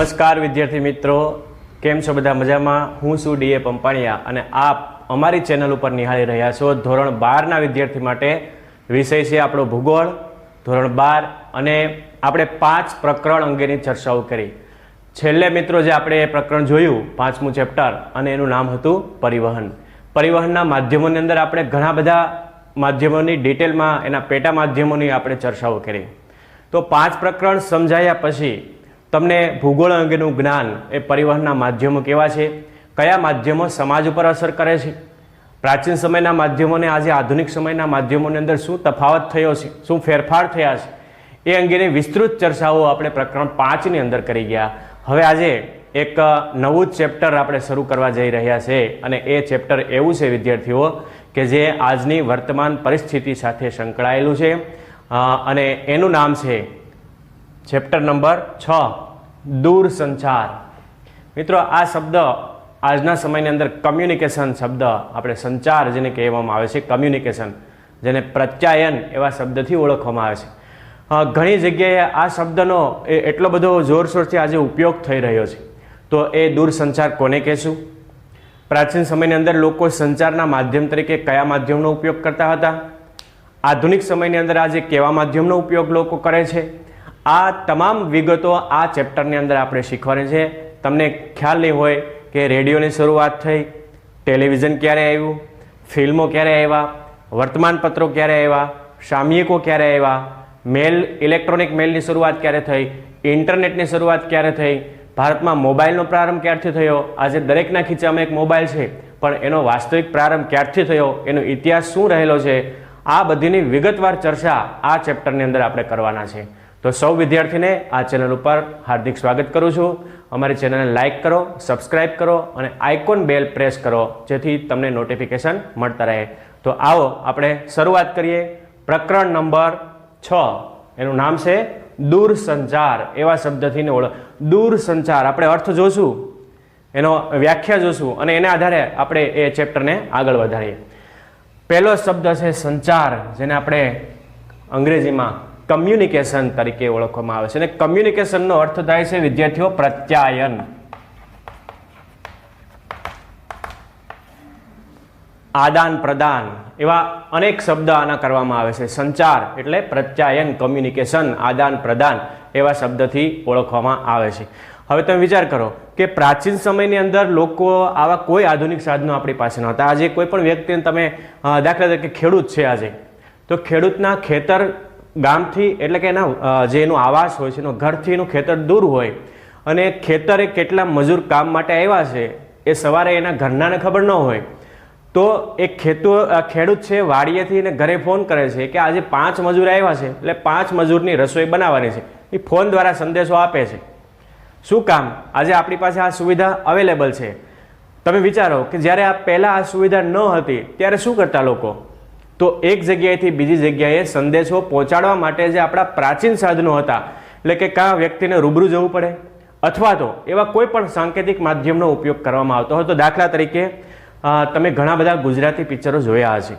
નમસ્કાર વિદ્યાર્થી મિત્રો. કેમ છો બધા મજામાં? હું છું ડીએ પંપાણિયા અને આપ અમારી ચેનલ ઉપર નિહાળી રહ્યા છો ધોરણ બારના વિદ્યાર્થી માટે. વિષય છે આપણો ભૂગોળ, ધોરણ બાર અને આપણે પાંચ પ્રકરણ અંગેની ચર્ચાઓ કરી. છેલ્લે મિત્રો જે આપણે પ્રકરણ જોયું, પાંચમું ચેપ્ટર અને એનું નામ હતું પરિવહન. પરિવહનના માધ્યમોની અંદર આપણે ઘણા બધા માધ્યમોની ડિટેલમાં એના પેટા માધ્યમોની આપણે ચર્ચાઓ કરી. તો પાંચ પ્રકરણ સમજાયા પછી તમને ભૂગોળ અંગેનું જ્ઞાન એ પરિવહનના માધ્યમો કેવા છે? કયા માધ્યમો સમાજ ઉપર અસર કરે છે? પ્રાચીન સમયના માધ્યમોને આજે આધુનિક સમયના માધ્યમોની અંદર શું તફાવત થયો છે? શું ફેરફાર થયા છે? એ અંગેની વિસ્તૃત ચર્ચાઓ આપણે પ્રકરણ પાંચની અંદર કરી ગયા. હવે આજે એક નવું ચેપ્ટર આપણે શરૂ કરવા જઈ રહ્યા છે અને એ ચેપ્ટર એવું છે, વિદ્યાર્થીઓ, કે જે આજની વર્તમાન પરિસ્થિતિ સાથે સંકળાયેલું છે. અને એનું નામ છે ચેપ્ટર નંબર છ, દૂર સંચાર. મિત્રો, આ શબ્દ આજના સમયની અંદર કમ્યુનિકેશન શબ્દ આપણે સંચાર જેને કહેવામાં આવે છે કમ્યુનિકેશન જેને પ્રત્યાયન એવા શબ્દથી ઓળખવામાં આવે છે. ઘણી જગ્યાએ આ શબ્દનો એ એટલો બધો જોરશોરથી આજે ઉપયોગ થઈ રહ્યો છે. તો એ દૂરસંચાર કોને કહેશું? પ્રાચીન સમયની અંદર લોકો સંચારના માધ્યમ તરીકે કયા માધ્યમનો ઉપયોગ કરતા હતા? આધુનિક સમયની અંદર આજે કેવા માધ્યમનો ઉપયોગ લોકો કરે છે? આ તમામ વિગતો આ ચેપ્ટરની અંદર આપણે શીખવાની છે. તમને ખ્યાલ નહીં હોય કે રેડિયોની શરૂઆત થઈ, ટેલિવિઝન ક્યારે આવ્યું, ફિલ્મો ક્યારે આવ્યા, વર્તમાનપત્રો ક્યારે આવ્યા, સામયિકો ક્યારે આવ્યા, મેલ, ઇલેક્ટ્રોનિક મેલની શરૂઆત ક્યારે થઈ, ઇન્ટરનેટની શરૂઆત ક્યારે થઈ, ભારતમાં મોબાઈલનો પ્રારંભ ક્યારથી થયો? આજે દરેકના ખીચામાં એક મોબાઈલ છે, પણ એનો વાસ્તવિક પ્રારંભ ક્યારથી થયો? એનો ઇતિહાસ શું રહેલો છે? આ બધીની વિગતવાર ચર્ચા આ ચેપ્ટરની અંદર આપણે કરવાના છે. તો સૌ વિદ્યાર્થીને આ ચેનલ ઉપર હાર્દિક સ્વાગત કરું છું. અમારી ચેનલને લાઇક કરો, સબસ્ક્રાઇબ કરો અને આઇકોન બેલ પ્રેસ કરો, જેથી તમને નોટિફિકેશન મળતા રહે. તો આવો આપણે શરૂઆત કરીએ. પ્રકરણ નંબર છ. એનું નામ છે દૂરસંચાર. એવા શબ્દથી ઓળખ. દૂરસંચાર. આપણે અર્થ જોશું. એનો વ્યાખ્યા જોશું અને એના આધારે આપણે એ ચેપ્ટરને આગળ વધારીએ. પહેલો શબ્દ છે સંચાર, જેને આપણે અંગ્રેજીમાં કમ્યુનિકેશન તરીકે ઓળખવામાં આવે છે. અને કમ્યુનિકેશનનો અર્થ થાય છે, વિદ્યાર્થીઓ, પ્રત્યાયન. આદાન પ્રદાન એવા અનેક શબ્દ આના કરવામાં આવે છે. સંચાર એટલે પ્રત્યાયન કમ્યુનિકેશન આદાન પ્રદાન એવા શબ્દથી ઓળખવામાં આવે છે. હવે તમે વિચાર કરો કે પ્રાચીન સમયની અંદર લોકો આવા કોઈ આધુનિક સાધનો આપણી પાસે નહોતા. આજે કોઈ પણ વ્યક્તિને તમે દાખલા તરીકે ખેડૂત છે આજે. તો ખેડૂતના ખેતર ગામથી, એટલે કે એના જે એનું આવાસ હોય છે, એનું ઘરથી એનું ખેતર દૂર હોય, અને ખેતરે કેટલા મજૂર કામ માટે આવ્યા છે, એ સવારે એના ઘરનાને ખબર ન હોય, તો એ ખેતો ખેડૂત છે, વાડીએથી એને ઘરે ફોન કરે છે કે આજે પાંચ મજૂર આવ્યા છે, એટલે પાંચ મજૂરની રસોઈ બનાવવાની છે. એ ફોન દ્વારા સંદેશો આપે છે. શું કામ? આજે આપણી પાસે આ સુવિધા અવેલેબલ છે. તમે વિચારો કે જ્યારે આ પહેલાં આ સુવિધા ન હતી, ત્યારે શું કરતા લોકો? તો એક જગ્યાએથી બીજી જગ્યાએ સંદેશો પહોંચાડવા માટે જે આપણા પ્રાચીન સાધનો હતા, એટલે કે કાં વ્યક્તિને રૂબરૂ જવું પડે, અથવા તો એવા કોઈ પણ સાંકેતિક માધ્યમનો ઉપયોગ કરવામાં આવતો હોય તો દાખલા તરીકે તમે ઘણા બધા ગુજરાતી પિક્ચરો જોયા હશે.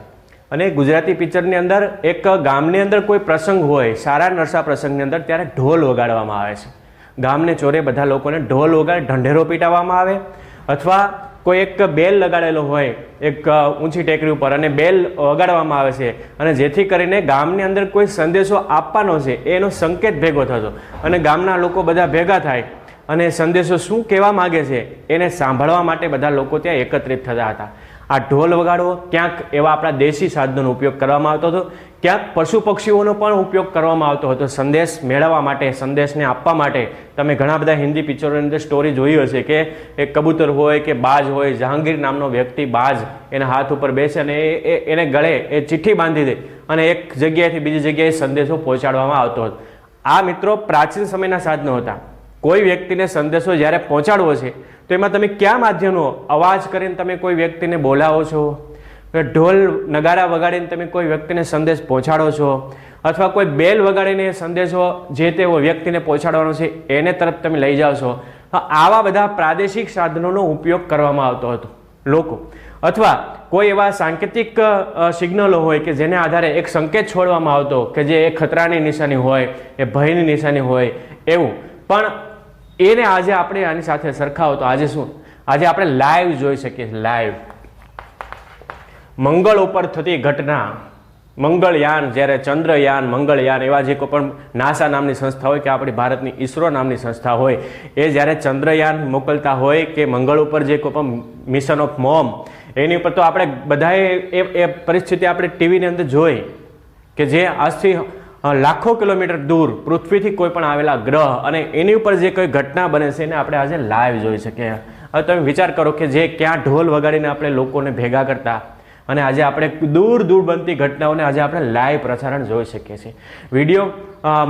અને ગુજરાતી પિક્ચરની અંદર એક ગામની અંદર કોઈ પ્રસંગ હોય, સારા નરસા પ્રસંગની અંદર ત્યારે ઢોલ વગાડવામાં આવે છે. ગામને ચોરે બધા લોકોને ઢોલ વગાડે, ઢંઢેરો પીટાવવામાં આવે, અથવા કોઈ એક બેલ લગાડેલો હોય, એક ઊંચી ટેકરી ઉપર અને બેલ વગાડવામાં આવે છે અને જેથી કરીને ગામની અંદર કોઈ સંદેશો આપવાનો છે, એનો સંકેત ભેગો થતો. અને ગામના લોકો બધા ભેગા થાય અને સંદેશો શું કહેવા માગે છે, એને સાંભળવા માટે બધા લોકો ત્યાં એકત્રિત થતા હતા. આ ઢોલ વગાડવો, ક્યાંક એવા આપણા દેશી સાધનોનો ઉપયોગ કરવામાં આવતો હતો, ક્યાંક પશુ પક્ષીઓનો પણ ઉપયોગ કરવામાં આવતો હતો. સંદેશ મેળવવા માટે, સંદેશને આપવા માટે તમે ઘણા બધા હિન્દી પિક્ચરોની અંદર સ્ટોરી જોઈ હશે કે એક કબૂતર હોય કે બાજ હોય, જહાંગીર નામનો વ્યક્તિ બાજ એના હાથ ઉપર બેસે અને એ, એને ગળે એ ચિઠ્ઠી બાંધી દે અને એક જગ્યાએથી બીજી જગ્યાએ સંદેશો પહોંચાડવામાં આવતો હતો. આ મિત્રો પ્રાચીન સમયના સાધનો હતા. કોઈ વ્યક્તિને સંદેશો જ્યારે પહોંચાડવો છે, તો એમાં તમે કયા માધ્યમનો અવાજ કરીને તમે કોઈ વ્યક્તિને બોલાવો છો? ઢોલ નગારા વગાડીને તમે કોઈ વ્યક્તિને સંદેશ પહોંચાડો છો? અથવા કોઈ બેલ વગાડીને સંદેશો જે તે વ્યક્તિને પહોંચાડવાનો છે, એને તરફ તમે લઈ જાઓ છો? આવા બધા પ્રાદેશિક સાધનોનો ઉપયોગ કરવામાં આવતો હતો લોકો. અથવા કોઈ એવા સાંકેતિક સિગ્નલો હોય કે જેને આધારે એક સંકેત છોડવામાં આવતો કે જે એ ખતરાની નિશાની હોય, એ ભયની નિશાની હોય, એવું. પણ એને આજે આપણે આની સાથે સરખાવો તો આજે શું? આજે આપણે લાઈવ જોઈ શકીએ લાઈવ મંગળ ઉપર થતી ઘટના, મંગળયાન જ્યારે ચંદ્રયાન, મંગળયાન એવા જે કોઈ પણ નાસા નામની સંસ્થા હોય કે આપણી ભારતની ઈસરો નામની સંસ્થા હોય, એ જ્યારે ચંદ્રયાન મોકલતા હોય કે મંગળ ઉપર જે કોઈ પણ મિશન ઓફ મોમ એની ઉપર તો આપણે બધાએ એ પરિસ્થિતિ આપણે ટીવીની અંદર જોઈ કે જે આજથી લાખો કિલોમીટર દૂર પૃથ્વીથી કોઈ પણ આવેલા ગ્રહ અને એની ઉપર જે કોઈ ઘટના બને છે, એને આપણે આજે લાઈવ જોઈ શકીએ. હવે તમે વિચાર કરો કે જે ક્યાં ઢોલ વગાડીને આપણે લોકોને ભેગા કરતા અને આજે આપણે દૂર દૂર બનતી ઘટનાઓને આજે આપણે લાઈવ પ્રસારણ જોઈ શકીએ છીએ. વીડિયો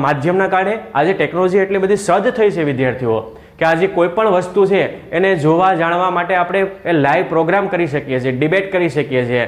માધ્યમના કારણે આજે ટેકનોલોજી એટલી બધી સજ્જ થઈ છે વિદ્યાર્થીઓ કે આજે કોઈ પણ વસ્તુ છે, એને જોવા જાણવા માટે આપણે એ લાઈવ પ્રોગ્રામ કરી શકીએ છીએ ડિબેટ કરી શકીએ છીએ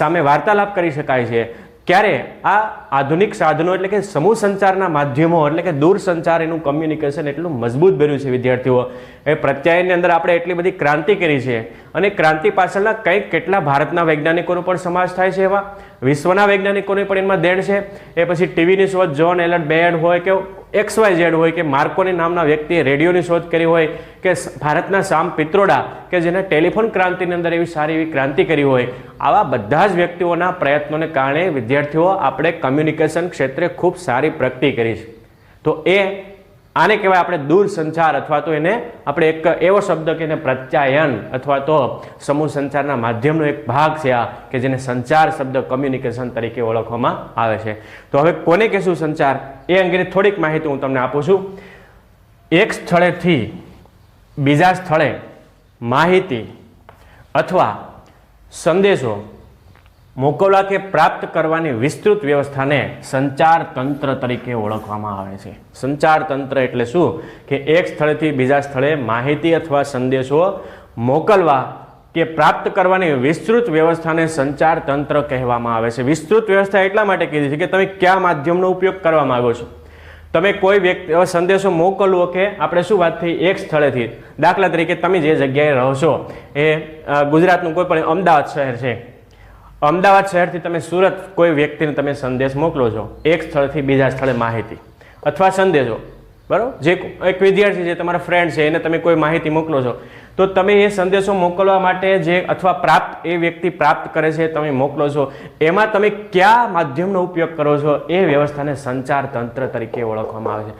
સામે વાર્તાલાપ કરી શકાય છે. ક્યારે? આ આધુનિક સાધનો એટલે કે સમૂહ સંચારના માધ્યમો, એટલે કે દૂર સંચાર એનું કમ્યુનિકેશન એટલું મજબૂત બન્યું છે વિદ્યાર્થીઓ. એ પ્રત્યાયનની અંદર આપણે એટલી બધી ક્રાંતિ કરી છે. અને ક્રાંતિ પાછળના કંઈક કેટલા ભારતના વૈજ્ઞાનિકોનો પણ સમાવેશ થાય છે એવા વિશ્વના વૈજ્ઞાનિકોને પણ એમાં દેણ છે. એ પછી ટીવીની શોધ જોન એલર્ટ બેડ હોય કે એક્સ વાય ઝેડ હોય કે માર્કોની નામના વ્યક્તિએ રેડિયોની શોધ કરી હોય કે ભારતના સામ પિત્રોડા કે જેને ટેલિફોન ક્રાંતિની અંદર એવી સારી એવી ક્રાંતિ કરી હોય, આવા બધા જ વ્યક્તિઓના પ્રયત્નોને કારણે વિદ્યાર્થીઓ આપણે કમ્યુનિકેશન ક્ષેત્રે ખૂબ સારી પ્રગતિ કરી છે. તો એ આને કહેવાય આપણે દૂર સંચાર અથવા તો એને આપણે એક એવો શબ્દ કે એને પ્રત્યાયન અથવા તો સમૂહ સંચારના માધ્યમનો એક ભાગ છે આ, કે જેને સંચાર શબ્દ કમ્યુનિકેશન તરીકે ઓળખવામાં આવે છે. તો હવે કોને કહેશું સંચાર? એ અંગેની થોડીક માહિતી હું તમને આપું છું. એક સ્થળેથી બીજા સ્થળે માહિતી અથવા સંદેશો મોકલવા કે પ્રાપ્ત કરવાની વિસ્તૃત વ્યવસ્થાને સંચાર તંત્ર તરીકે ઓળખવામાં આવે છે. સંચાર તંત્ર એટલે શું? કે એક સ્થળેથી બીજા સ્થળે માહિતી અથવા સંદેશો મોકલવા કે પ્રાપ્ત કરવાની વિસ્તૃત વ્યવસ્થાને સંચાર તંત્ર કહેવામાં આવે છે. વિસ્તૃત વ્યવસ્થા એટલા માટે કીધી છે કે તમે કયા માધ્યમનો ઉપયોગ કરવા માંગો છો? તમે કોઈ વ્યક્તિ સંદેશો મોકલવો કે આપણે શું વાત થઈ? એક સ્થળેથી. દાખલા તરીકે તમે જે જગ્યાએ રહો છો, એ ગુજરાતનું કોઈ પણ અમદાવાદ શહેર છે અમદાવાદ શહેરથી તમે સુરત કોઈ વ્યક્તિને તમે સંદેશ મોકલો છો, એક સ્થળથી બીજા સ્થળે માહિતી અથવા સંદેશો, બરાબર? જે એક વિદ્યાર્થી છે તમારા ફ્રેન્ડ છે, એને તમે કોઈ માહિતી મોકલો છો, તો તમે એ સંદેશો મોકલવા માટે જે અથવા પ્રાપ્ત એ વ્યક્તિ પ્રાપ્ત કરે છે તમે મોકલો છો. એમાં તમે કયા માધ્યમનો ઉપયોગ કરો છો એ વ્યવસ્થાને સંચાર તંત્ર તરીકે ઓળખવામાં આવે છે.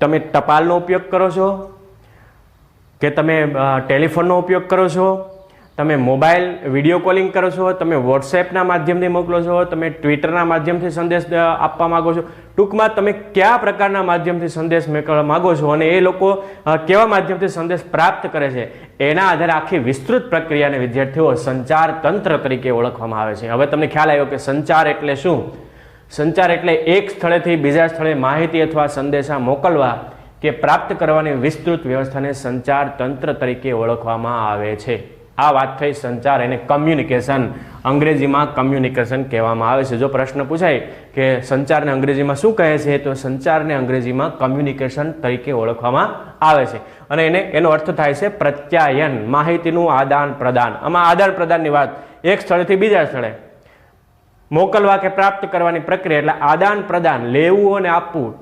તમે ટપાલનો ઉપયોગ કરો છો? કે તમે ટેલિફોનનો ઉપયોગ કરો છો? તમે મોબાઈલ વીડિયો કોલિંગ કરો છો, તમે વોટ્સએપના માધ્યમથી મોકલો છો, તમે ટ્વિટરના માધ્યમથી સંદેશ આપવા માગો છો, ટૂંકમાં તમે કયા પ્રકારના માધ્યમથી સંદેશ મોકલવા માગો છો અને એ લોકો કેવા માધ્યમથી સંદેશ પ્રાપ્ત કરે છે, એના આધારે આખી વિસ્તૃત પ્રક્રિયાને વિદ્યાર્થીઓ સંચાર તંત્ર તરીકે ઓળખવામાં આવે છે. હવે તમને ખ્યાલ આવ્યો કે સંચાર એટલે શું? સંચાર એટલે એક સ્થળેથી બીજા સ્થળે માહિતી અથવા સંદેશા મોકલવા કે પ્રાપ્ત કરવાની વિસ્તૃત વ્યવસ્થાને સંચાર તંત્ર તરીકે ઓળખવામાં આવે છે. આ વાત થઈ સંચાર એને કમ્યુનિકેશન અંગ્રેજીમાં કમ્યુનિકેશન કહેવામાં આવે છે. જો પ્રશ્ન પૂછાય કે સંચારને અંગ્રેજીમાં શું કહે છે, તો સંચારને અંગ્રેજીમાં કમ્યુનિકેશન તરીકે ઓળખવામાં આવે છે. અને એને, એનો અર્થ થાય છે પ્રત્યાયન, માહિતીનું આદાન પ્રદાન. આમાં આદાન પ્રદાનની વાત એક સ્થળેથી બીજા સ્થળે. મોકલવા કે પ્રાપ્ત કરવાની પ્રક્રિયા એટલે આદાન પ્રદાન, લેવું અને આપવું.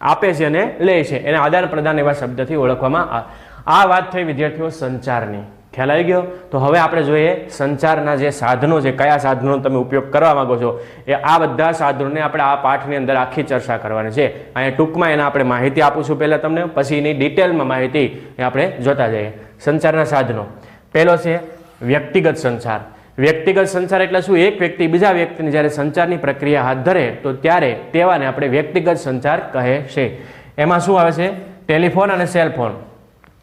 આપે છે અને લે છે. એને આદાન પ્રદાન એવા શબ્દથી ઓળખવામાં આ વાત થઈ વિદ્યાર્થીઓ સંચારની. ખ્યાલ આવી ગયો? તો હવે આપણે જોઈએ સંચારના જે સાધનો છે, કયા સાધનો તમે ઉપયોગ કરવા માંગો છો? એ આ બધા સાધનોને આપણે આ પાઠની અંદર આખી ચર્ચા કરવાની છે. અહીંયા ટૂંકમાં એના આપણે માહિતી આપું છું પહેલાં તમને, પછી એની ડિટેલમાં માહિતી એ આપણે જોતા જઈએ. સંચારના સાધનો. પહેલો છે વ્યક્તિગત સંચાર. વ્યક્તિગત સંચાર એટલે શું? એક વ્યક્તિ બીજા વ્યક્તિની જ્યારે સંચારની પ્રક્રિયા હાથ ધરે, તો ત્યારે તેવાને આપણે વ્યક્તિગત સંચાર કહે છે. એમાં શું આવે છે? ટેલિફોન અને સેલ ફોન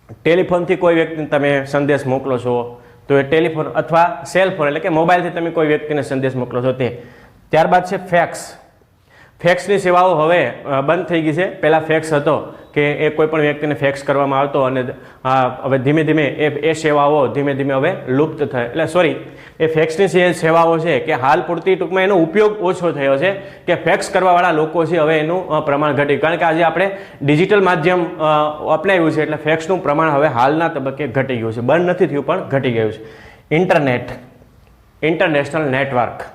ટેલિફોનથી કોઈ વ્યક્તિને તમે સંદેશ મોકલો છો, તો એ ટેલિફોન અથવા સેલ ફોન એટલે કે મોબાઈલથી તમે કોઈ વ્યક્તિને સંદેશ મોકલો છો તે. ત્યારબાદ છે ફેક્સ ફેક્સની સેવાઓ હવે બંધ થઈ ગઈ છે. પહેલાં ફેક્સ હતો. કે એ કોઈ પણ વ્યક્તિને ફેક્સ કરવામાં આવતો અને હવે ધીમે ધીમે એ એ સેવાઓ ધીમે ધીમે હવે લુપ્ત થાય, એટલે સોરી એ ફેક્સની જે સેવાઓ છે કે હાલ પૂરતી ટૂંકમાં એનો ઉપયોગ ઓછો થયો છે કે ફેક્સ કરવાવાળા લોકો છે હવે એનું પ્રમાણ ઘટ્યું કારણ કે આજે આપણે ડિજિટલ માધ્યમ અપનાવ્યું છે એટલે ફેક્સનું પ્રમાણ હવે હાલના તબક્કે ઘટી ગયું છે. બંધ નથી થયું પણ ઘટી ગયું છે. Internet international network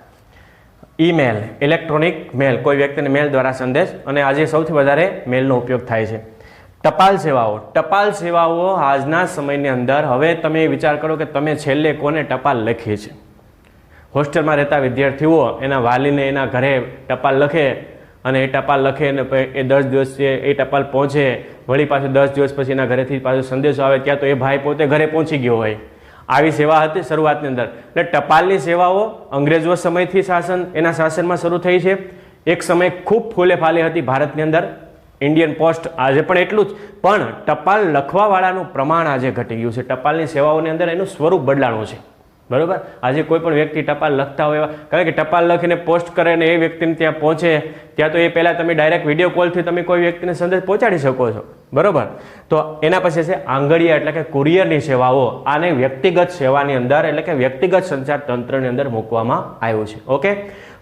email electronic mail કોઈ વ્યક્તિને મેલ દ્વારા સંદેશ અને આજે સૌથી વધારે મેલનો ઉપયોગ થાય છે. ટપાલ સેવાઓ ટપાલ સેવાઓ આજના સમયની અંદર હવે તમે વિચાર કરો કે તમે છેલ્લે કોને ટપાલ લખી છે? હોસ્ટેલમાં રહેતા વિદ્યાર્થીઓ એના વાલીને એના ઘરે ટપાલ લખે અને એ ટપાલ લખે અને એ દસ દિવસ એ ટપાલ પહોંચે, વળી પાછું દસ દિવસ પછી એના ઘરેથી પાછો સંદેશો આવે, ત્યાં તો એ ભાઈ પોતે ઘરે પહોંચી ગયો હોય. આવી સેવા હતી શરૂઆતની અંદર. એટલે ટપાલની સેવાઓ અંગ્રેજો સમયથી શાસન, એના શાસનમાં શરૂ થઈ છે. એક સમય ખૂબ ફૂલે ફાલે હતી ભારતની અંદર. ઇન્ડિયન પોસ્ટ આજે પણ એટલું જ. પણ ટપાલ લખવાવાળાનું પ્રમાણ આજે ઘટી ગયું છે. ટપાલની સેવાઓની અંદર એનું સ્વરૂપ બદલાણું છે. બરોબર? આજે કોઈ પણ વ્યક્તિ ટપાલ લખતા હોય એવા કારણ કે ટપાલ લખીને પોસ્ટ કરે ને એ વ્યક્તિને ત્યાં પહોંચે, ત્યાં તો એ પહેલાં તમે ડાયરેક્ટ વીડિયો કોલથી તમે કોઈ વ્યક્તિને સંદેશ પહોંચાડી શકો છો. બરાબર? તો એના પછી છે આંગળીયા એટલે કે કુરિયરની સેવાઓ. આને વ્યક્તિગત સેવાની અંદર એટલે કે વ્યક્તિગત સંચાર તંત્રની અંદર મૂકવામાં આવ્યું છે. ઓકે?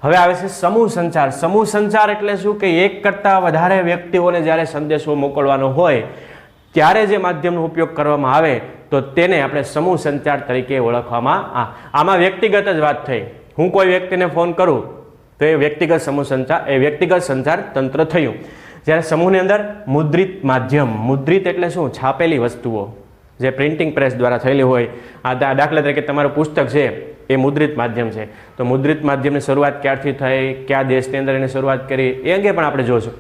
હવે આવે છે સમૂહ સંચાર. સમૂહ સંચાર એટલે શું? કે એક કરતાં વધારે વ્યક્તિઓને જ્યારે સંદેશો મોકલવાનો હોય ત્યારે જે માધ્યમનો ઉપયોગ કરવામાં આવે તો તેને આપણે સમૂહ સંચાર તરીકે ઓળખવામાં આમાં વ્યક્તિગત જ વાત થઈ. હું કોઈ વ્યક્તિને ફોન કરું તો એ વ્યક્તિગત સમૂહ સંચાર, એ વ્યક્તિગત સંચાર તંત્ર થયું. જ્યારે સમૂહની અંદર મુદ્રિત માધ્યમ, મુદ્રિત એટલે શું? છાપેલી વસ્તુઓ જે પ્રિન્ટિંગ પ્રેસ દ્વારા થયેલી હોય. આ દાખલા તરીકે તમારું પુસ્તક છે, એ મુદ્રિત માધ્યમ છે. તો મુદ્રિત માધ્યમની શરૂઆત ક્યારથી થઈ? કયા દેશની અંદર એની શરૂઆત કરી? એ અંગે પણ આપણે જોશું.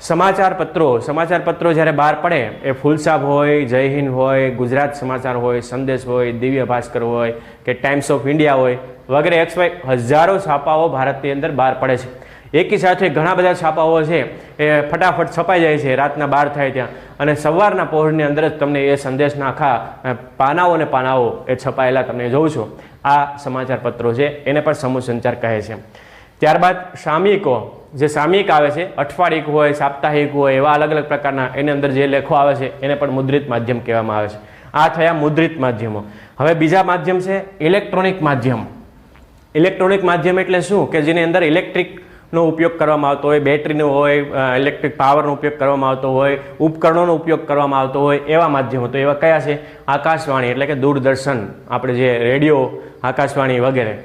સમાચાર પત્રો સમાચાર પત્રો જ્યારે બહાર પડે, એ ફૂલસાબ હોય, જય હિન્દ હોય, ગુજરાત સમાચાર હોય, સંદેશ હોય, દિવ્ય ભાસ્કર હોય કે ટાઈમ્સ ઓફ ઇન્ડિયા હોય, વગેરે એક્સ વાય હજારો છાપાઓ ભારતની અંદર બહાર પડે છે. એકી સાથે ઘણા બધા છાપાઓ છે, એ ફટાફટ છપાઈ જાય છે, રાતના બાર થાય ત્યાં. અને સવારના પહોરની અંદર જ તમને એ સંદેશના આખા પાનાઓ અને પાનાઓ એ છપાયેલા તમને જોઉં છો. આ સમાચાર પત્રો છે, એને પણ સમૂહ સંચાર કહે છે. ત્યારબાદ સામયિકો જે સામયિક આવે છે, અઠવાડિક હોય, સાપ્તાહિક હોય, એવા અલગ અલગ પ્રકારના એની અંદર જે લેખો આવે છે, એને પણ મુદ્રિત માધ્યમ કહેવામાં આવે છે. આ થયા મુદ્રિત માધ્યમો. હવે બીજા માધ્યમ છે ઇલેક્ટ્રોનિક માધ્યમ. ઇલેક્ટ્રોનિક માધ્યમ એટલે શું? કે જેની અંદર ઇલેક્ટ્રિકનો ઉપયોગ કરવામાં આવતો હોય, બેટરીનો હોય ઇલેક્ટ્રિક પાવરનો ઉપયોગ કરવામાં આવતો હોય, ઉપકરણોનો ઉપયોગ કરવામાં આવતો હોય, એવા માધ્યમો. તો એવા કયા છે? આકાશવાણી એટલે કે દૂરદર્શન, આપણે જે રેડિયો, આકાશવાણી વગેરે.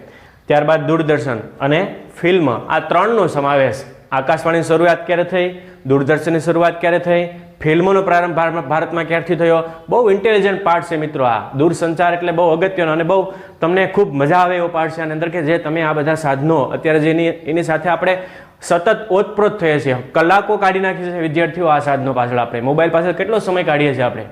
ત્યારબાદ દૂરદર્શન અને ફિલ્મ આ ત્રણનો સમાવેશ આકાશવાણીની શરૂઆત ક્યારે થઈ? દૂરદર્શનની શરૂઆત ક્યારે થઈ? ફિલ્મોનો પ્રારંભ ભારત- ભારતમાં ક્યારથી થયો? બહુ ઇન્ટેલિજન્ટ પાર્ટ છે મિત્રો આ. દૂરસંચાર એટલે બહુ અગત્યનો અને બહુ તમને ખૂબ મજા આવે એવો પાર્ટ છે આની અંદર કે જે તમે આ બધા સાધનો અત્યારે જેની એની સાથે આપણે સતત ઓતપ્રોત થઈએ છીએ. કલાકો કાઢી નાખીએ છીએ વિદ્યાર્થીઓ આ સાધનો પાછળ આપણે. મોબાઈલ પાછળ કેટલો સમય કાઢીએ છીએ આપણે?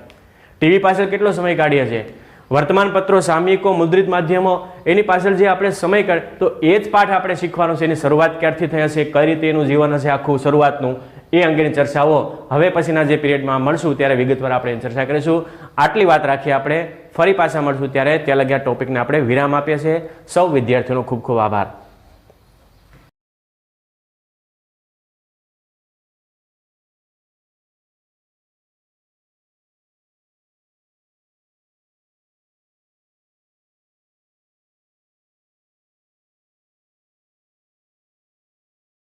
ટીવી પાછળ કેટલો સમય કાઢીએ છીએ? વર્તમાન પત્રો સામયિકો, મુદ્રિત માધ્યમો, એની પાછળ જે આપણે સમય કાઢ તો એ જ પાઠ આપણે શીખવાનો છે, એની શરૂઆત ક્યારથી થઈ હશે, કઈ રીતે એનું જીવન હશે, આખું શરૂઆતનું, એ અંગેની ચર્ચાઓ હવે પછીના જે પિરિયડમાં મળશું, ત્યારે વિગતવાર આપણે ચર્ચા કરીશું. આટલી વાત રાખી આપણે, ફરી પાછા મળશું ત્યારે, ત્યાં લગ્યા ટોપિકને આપણે વિરામ આપીએ છીએ. સૌ વિદ્યાર્થીઓનો ખૂબ ખૂબ આભાર.